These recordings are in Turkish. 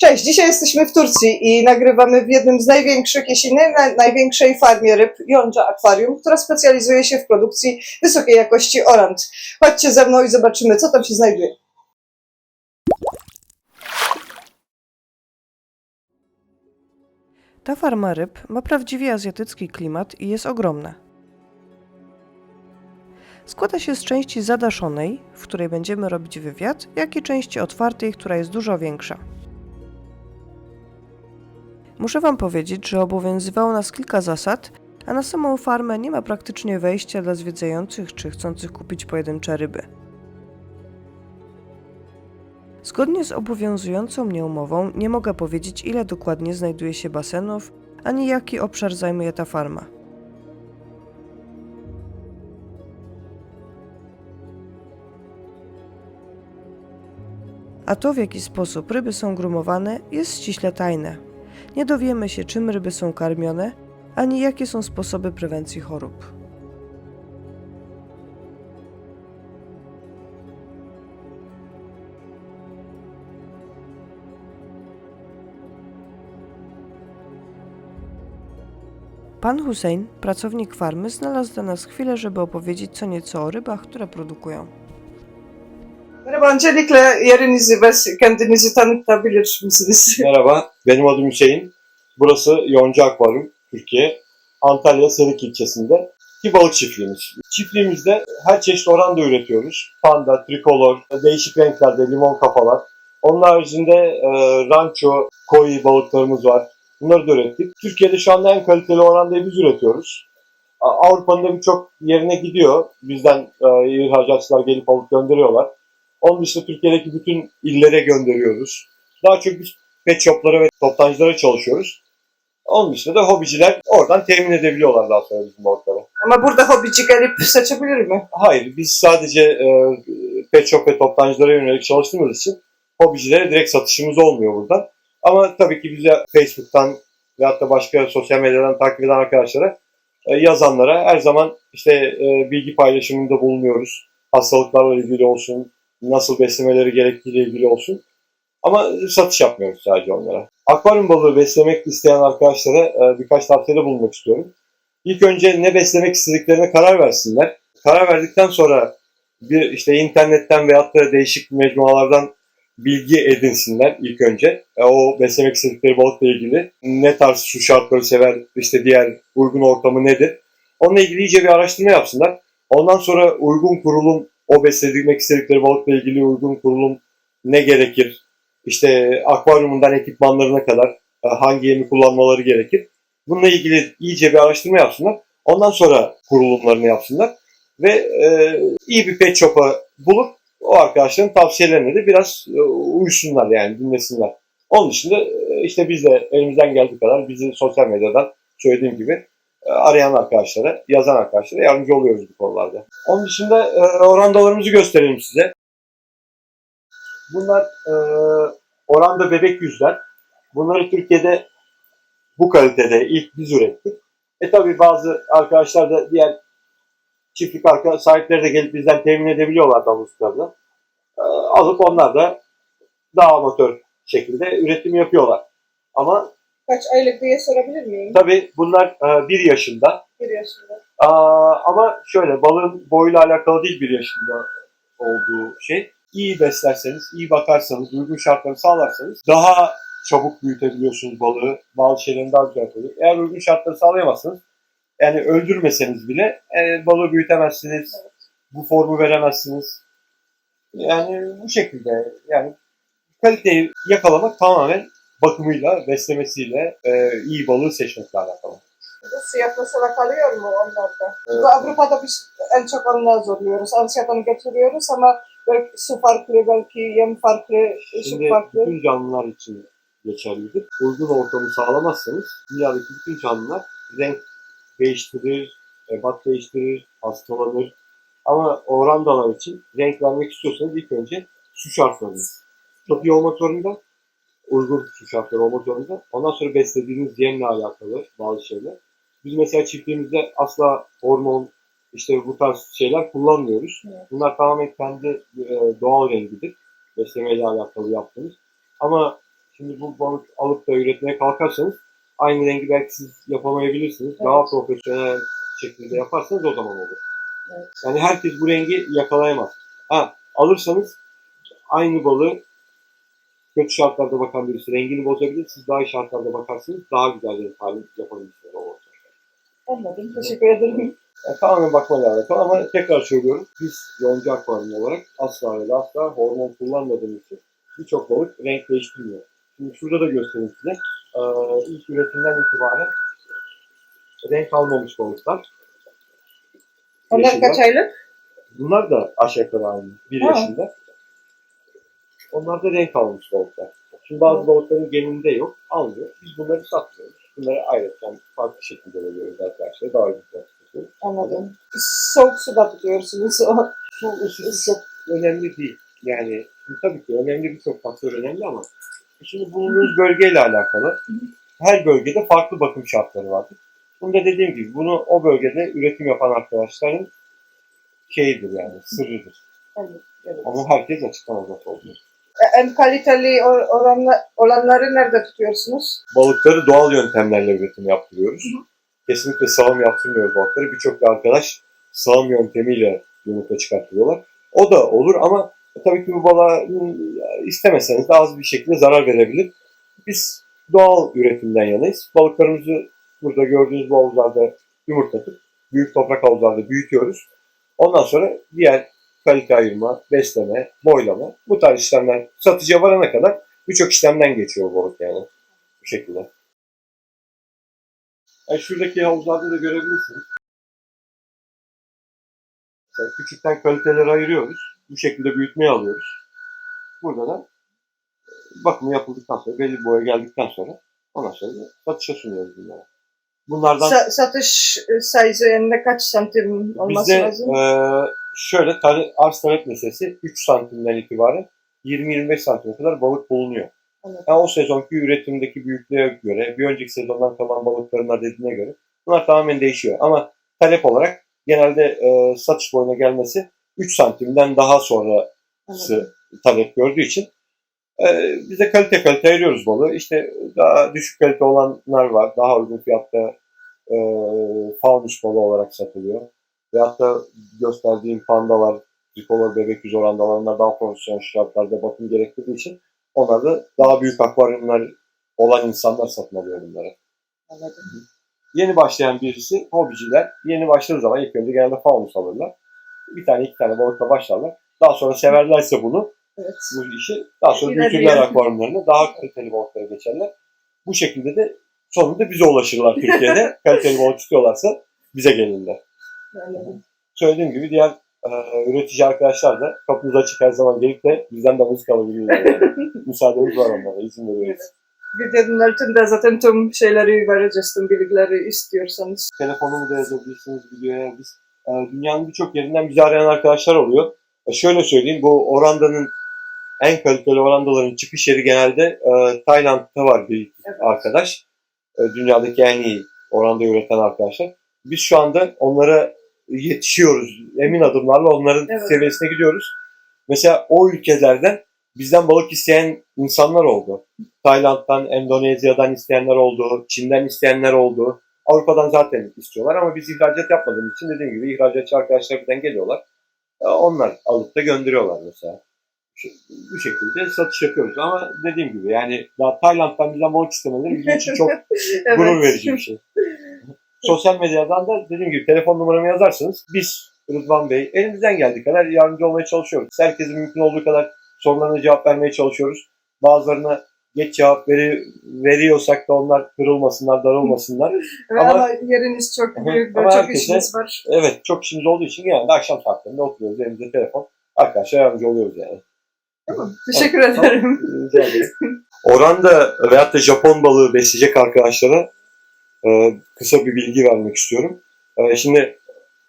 Cześć, dzisiaj jesteśmy w Turcji i nagrywamy w jednym z największych, jeśli nie na, największej farmie ryb, Yonca Aquarium, która specjalizuje się w produkcji wysokiej jakości orant. Chodźcie ze mną i zobaczymy, co tam się znajduje. Ta farma ryb ma prawdziwie azjatycki klimat i jest ogromna. Składa się z części zadaszonej, w której będziemy robić wywiad, jak i części otwartej, która jest dużo większa. Muszę Wam powiedzieć, że obowiązywało nas kilka zasad, a na samą farmę nie ma praktycznie wejścia dla zwiedzających czy chcących kupić pojedyncze ryby. Zgodnie z obowiązującą mnie umową nie mogę powiedzieć, ile dokładnie znajduje się basenów, ani jaki obszar zajmuje ta farma. A to, w jaki sposób ryby są grumowane, jest ściśle tajne. Nie dowiemy się, czym ryby są karmione, ani jakie są sposoby prewencji chorób. Pan Hussein, pracownik farmy, znalazł dla nas chwilę, żeby opowiedzieć co nieco o rybach, które produkują. Merhaba, öncelikle yerinizi ve kendinizi tanıtabilir misiniz? Merhaba, benim adım Hüseyin. Burası Yonca Akvaryum, Türkiye. Antalya Serik ilçesinde bir balık çiftliğimiz. Çiftliğimizde her çeşit oranda üretiyoruz. Panda, trikolor, değişik renklerde limon kafalar. Onun haricinde e, rancho, koi balıklarımız var. Bunları da ürettik. Türkiye'de şu anda en kaliteli orandayı biz üretiyoruz. Avrupa'nın da birçok yerine gidiyor. Bizden e, ihracatçılar gelip alıp gönderiyorlar. Onun dışında Türkiye'deki bütün illere gönderiyoruz. Daha çok biz pet shoplara ve toptancılara çalışıyoruz. Onun dışında da hobiciler oradan temin edebiliyorlar daha sonra bizim balıkları. Ama burada hobici gelip seçebilir mi? Hayır, biz sadece e, pet shop ve toptancılara yönelik çalıştığımız için hobicilere direkt satışımız olmuyor buradan. Ama tabii ki bize Facebook'tan veyahut da başka sosyal medyadan takip eden arkadaşlara e, yazanlara her zaman işte e, bilgi paylaşımında bulunuyoruz. Hastalıklarla ilgili olsun, nasıl beslemeleri gerektiğiyle ilgili olsun. Ama satış yapmıyoruz sadece onlara. Akvaryum balığı beslemek isteyen arkadaşlara e, birkaç tavsiyede bulunmak istiyorum. İlk önce ne beslemek istediklerine karar versinler. Karar verdikten sonra bir işte internetten veyahut da değişik mecmualardan bilgi edinsinler ilk önce. E, o beslemek istedikleri balıkla ilgili ne tarz su şartları sever, işte diğer uygun ortamı nedir. Onunla ilgili iyice bir araştırma yapsınlar. Ondan sonra uygun kurulum, o beslemek istedikleri balıkla ilgili uygun kurulum ne gerekir? İşte akvaryumundan ekipmanlarına kadar e, hangi yemi kullanmaları gerekir? Bununla ilgili iyice bir araştırma yapsınlar. Ondan sonra kurulumlarını yapsınlar. Ve e, iyi bir pet shop'a bulup o arkadaşların tavsiyelerine de biraz e, uysunlar yani dinlesinler. Onun dışında e, işte biz de elimizden geldiği kadar bizi sosyal medyadan söylediğim gibi arayan arkadaşlara, yazan arkadaşlara yardımcı oluyoruz bu konularda. Onun dışında e, orandalarımızı gösterelim size. Bunlar e, oranda bebek yüzler. Bunları Türkiye'de bu kalitede ilk biz ürettik. E tabi bazı arkadaşlar da diğer çiftlik arka sahipleri de gelip bizden temin edebiliyorlar damızlıklarını. E, alıp onlar da daha amatör şekilde üretim yapıyorlar. Ama Kaç aylık diye sorabilir miyim? tabi bunlar e, bir yaşında. Bir yaşında. Aa, ama şöyle balığın boyuyla alakalı değil bir yaşında olduğu şey. İyi beslerseniz, iyi bakarsanız, uygun şartları sağlarsanız daha çabuk büyütebiliyorsunuz balığı. Bazı şeylerin daha güzel oluyor. Eğer uygun şartları sağlayamazsanız yani öldürmeseniz bile e, balığı büyütemezsiniz. Bu formu veremezsiniz. Yani bu şekilde yani kaliteyi yakalamak tamamen bakımıyla, beslemesiyle, e, iyi balığı seçmekle alakalı. Bu siyah mesela kalıyor mu onlarda? Evet. Bu Avrupa'da biz en çok onunla zorluyoruz. Asya'dan getiriyoruz ama belki su farklı, belki yem farklı, ışık farklı. bütün canlılar için geçerlidir. Uygun ortamı sağlamazsanız dünyadaki bütün canlılar renk değiştirir, ebat değiştirir, hastalanır. Ama orandalar için renk vermek istiyorsanız ilk önce su şartları çok iyi olmak zorunda. Uygun su şartları olmak zorunda. Ondan sonra beslediğiniz yemle alakalı bazı şeyler. Biz mesela çiftliğimizde asla hormon, işte bu tarz şeyler kullanmıyoruz. Evet. Bunlar tamamen kendi e, doğal rengidir beslemeyle alakalı yaptığımız. Ama Şimdi bu balık alıp da üretmeye kalkarsanız aynı rengi belki siz yapamayabilirsiniz. Daha profesyonel şekilde yaparsanız o zaman olur. Evet. Yani herkes bu rengi yakalayamaz. Ha, alırsanız aynı balığı kötü şartlarda bakan birisi rengini bozabilir. Siz daha iyi şartlarda bakarsınız daha güzel renk hali yapabilirsiniz. Anladım. Teşekkür ederim. Yani tamamen bakmayla alakalı ama tekrar söylüyorum. Biz yonca akvaryum olarak asla ve asla hormon kullanmadığımız için birçok balık renk değiştirmiyor. Şimdi şurada da göstereyim size. Ee, ilk üretimden itibaren renk almamış balıklar. Onlar kaç aylık? Bunlar da aşağı yukarı aynı. Bir Ha. yaşında. Onlar da renk almış balıklar. Şimdi bazı balıkların geninde yok. Almıyor. Biz bunları satmıyoruz. Bunları ayrıca farklı şekilde veriyoruz arkadaşlar. Daha güzel tutuyoruz. Anladım. Soğuk suda tutuyorsunuz o. Su ısısı çok önemli değil. Yani tabii ki önemli birçok faktör önemli ama şimdi bulunduğunuz bölgeyle alakalı. Her bölgede farklı bakım şartları vardır. Bunda dediğim gibi bunu o bölgede üretim yapan arkadaşların şeyidir yani sırrıdır. Evet. evet. Ama herkes açıklamaz. E, En kaliteli or- oranla, olanları nerede tutuyorsunuz? Balıkları doğal yöntemlerle üretim yaptırıyoruz. Kesinlikle sağım yaptırmıyoruz balıkları. Birçok da arkadaş sağım yöntemiyle yumurta çıkartıyorlar. O da olur ama tabii ki bu balığa istemeseniz de az bir şekilde zarar verebilir. Biz doğal üretimden yanayız. Balıklarımızı burada gördüğünüz bu havuzlarda yumurtlatıp büyük toprak havuzlarda büyütüyoruz. Ondan sonra diğer kalite ayırma, besleme, boylama bu tarz işlemler satıcıya varana kadar birçok işlemden geçiyor bu balık yani. Bu şekilde. Yani şuradaki havuzlarda da görebilirsiniz. Mesela küçükten kaliteleri ayırıyoruz. Bu şekilde büyütmeye alıyoruz. Burada da e, bakımı yapıldıktan sonra, belli bir boya geldikten sonra ondan sonra satışa sunuyoruz bunları. Bunlardan Sa- satış e, size yani kaç santim olması bizde lazım? e, şöyle tale, arz talep meselesi 3 santimden itibaren 20-25 santime kadar balık bulunuyor. Anladım. Yani o sezonki üretimdeki büyüklüğe göre, bir önceki sezondan kalan balıkların adedine göre bunlar tamamen değişiyor. Ama talep olarak genelde e, satış boyuna gelmesi 3 santimden daha sonrası Anladım. talep gördüğü için e, biz de kalite kalite ayırıyoruz balığı. İşte daha düşük kalite olanlar var. Daha uygun fiyatta e, faunus balığı olarak satılıyor. Veyahut da gösterdiğim pandalar, trikolor bebek yüz orandalar onlar daha profesyonel şartlarda bakım gerektirdiği için onlar da daha büyük akvaryumlar olan insanlar satın alıyor bunları. Anladım. Yeni başlayan birisi, hobiciler, yeni başladığı zaman ilk önce genelde faunus alırlar. Bir tane iki tane balıkla başlarlar. Daha sonra severlerse bunu, Evet. bu işi, daha sonra büyütürler akvaryumlarını, daha kaliteli balıklara geçerler. Bu şekilde de sonunda bize ulaşırlar Türkiye'de. kaliteli balık tutuyorlarsa bize gelirler. Söylediğim gibi diğer e, üretici arkadaşlar da kapımız açık her zaman gelip de bizden de müzik alabilirler. Yani. Müsaademiz var onlara, izin veriyoruz. Videonun altında zaten tüm şeyleri vereceğiz, tüm bilgileri istiyorsanız. telefonumu da yazabilirsiniz videoya. Biz, e, dünyanın birçok yerinden bizi arayan arkadaşlar oluyor. E, şöyle söyleyeyim, bu orandanın en kaliteli orandaların çıkış yeri genelde e, Tayland'da var bir Evet. arkadaş. E, dünyadaki en iyi oranda üreten arkadaşlar. Biz şu anda onlara yetişiyoruz. Emin adımlarla onların Evet. seviyesine gidiyoruz. Mesela o ülkelerden bizden balık isteyen insanlar oldu. Tayland'dan, Endonezya'dan isteyenler oldu, Çin'den isteyenler oldu. Avrupa'dan zaten istiyorlar ama biz ihracat yapmadığımız için dediğim gibi ihracatçı arkadaşlar birden geliyorlar. E, Onlar alıp da gönderiyorlar mesela. Bu şekilde satış yapıyoruz ama dediğim gibi yani daha Tayland'dan bizden balık istemeleri bizim için çok Evet. gurur verici bir şey. Sosyal medyadan da dediğim gibi telefon numaramı yazarsanız biz Rıdvan Bey elimizden geldiği kadar yardımcı olmaya çalışıyoruz. Herkesin mümkün olduğu kadar sorularına cevap vermeye çalışıyoruz. Bazılarına geç cevap veri, veriyorsak da onlar kırılmasınlar, darılmasınlar. Evet, Ama- ama, yeriniz çok büyük, ama çok herkese- işiniz var. Evet çok işimiz olduğu için genelde akşam saatlerinde oturuyoruz elimizde telefon. Arkadaşlar yardımcı oluyoruz yani. Tamam. Teşekkür Tamam. ederim. Rica ederim. Oranda veyahut da Japon balığı besleyecek arkadaşlara e, kısa bir bilgi vermek istiyorum. E, şimdi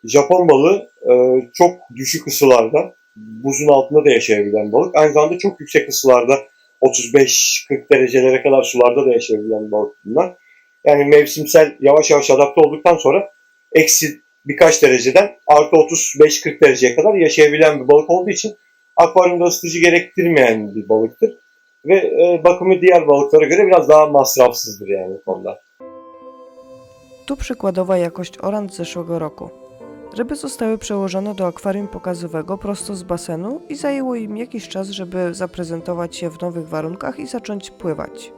Japon balığı e, çok düşük ısılarda, buzun altında da yaşayabilen balık. Aynı zamanda çok yüksek ısılarda 35-40 derecelere kadar sularda da yaşayabilen balık bunlar. Yani mevsimsel yavaş yavaş adapte olduktan sonra eksi birkaç dereceden artı 35-40 dereceye kadar yaşayabilen bir balık olduğu için akvaryumda ısıtıcı gerektirmeyen bir balıktır. Ve e, bakımı diğer balıklara göre biraz daha masrafsızdır yani bu konuda. Tu przykładowa jakość orant z zeszłego roku. Ryby zostały przełożone do akwarium pokazowego prosto z basenu i zajęło im jakiś czas, żeby zaprezentować się w nowych warunkach i zacząć pływać.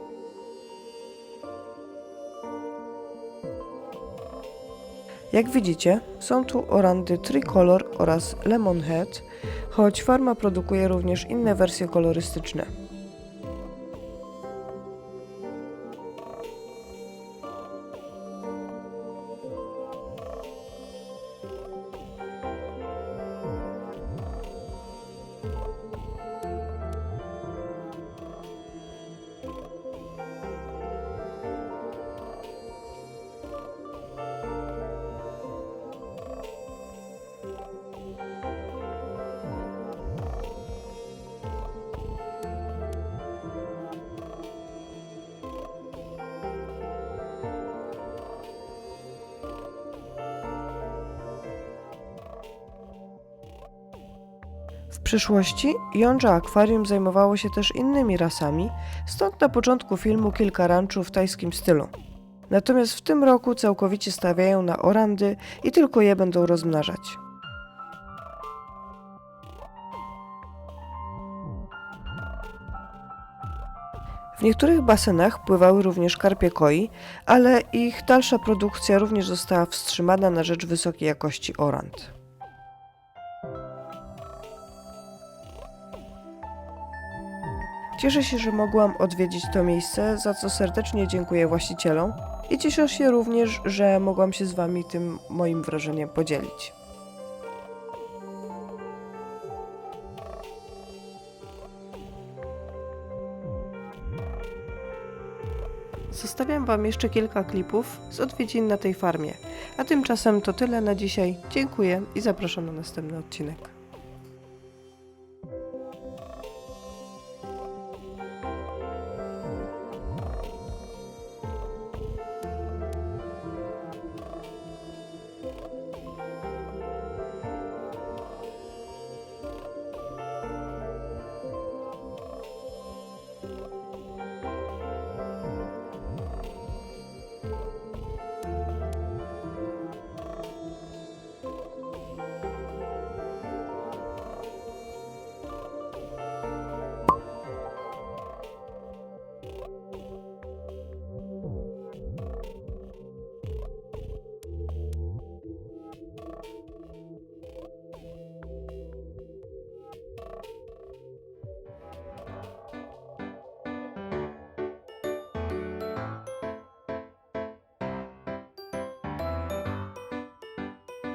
Jak widzicie, są tu orandy Tricolor oraz Lemonhead, choć farma produkuje również inne wersje kolorystyczne. W przyszłości Yonja Aquarium zajmowało się też innymi rasami, stąd na początku filmu kilka ranczów w tajskim stylu. Natomiast w tym roku całkowicie stawiają na orandy i tylko je będą rozmnażać. W niektórych basenach pływały również karpie koi, ale ich dalsza produkcja również została wstrzymana na rzecz wysokiej jakości orand. Cieszę się, że mogłam odwiedzić to miejsce, za co serdecznie dziękuję właścicielom i cieszę się również, że mogłam się z Wami tym moim wrażeniem podzielić. Zostawiam Wam jeszcze kilka klipów z odwiedzin na tej farmie. A tymczasem to tyle na dzisiaj. Dziękuję i zapraszam na następny odcinek.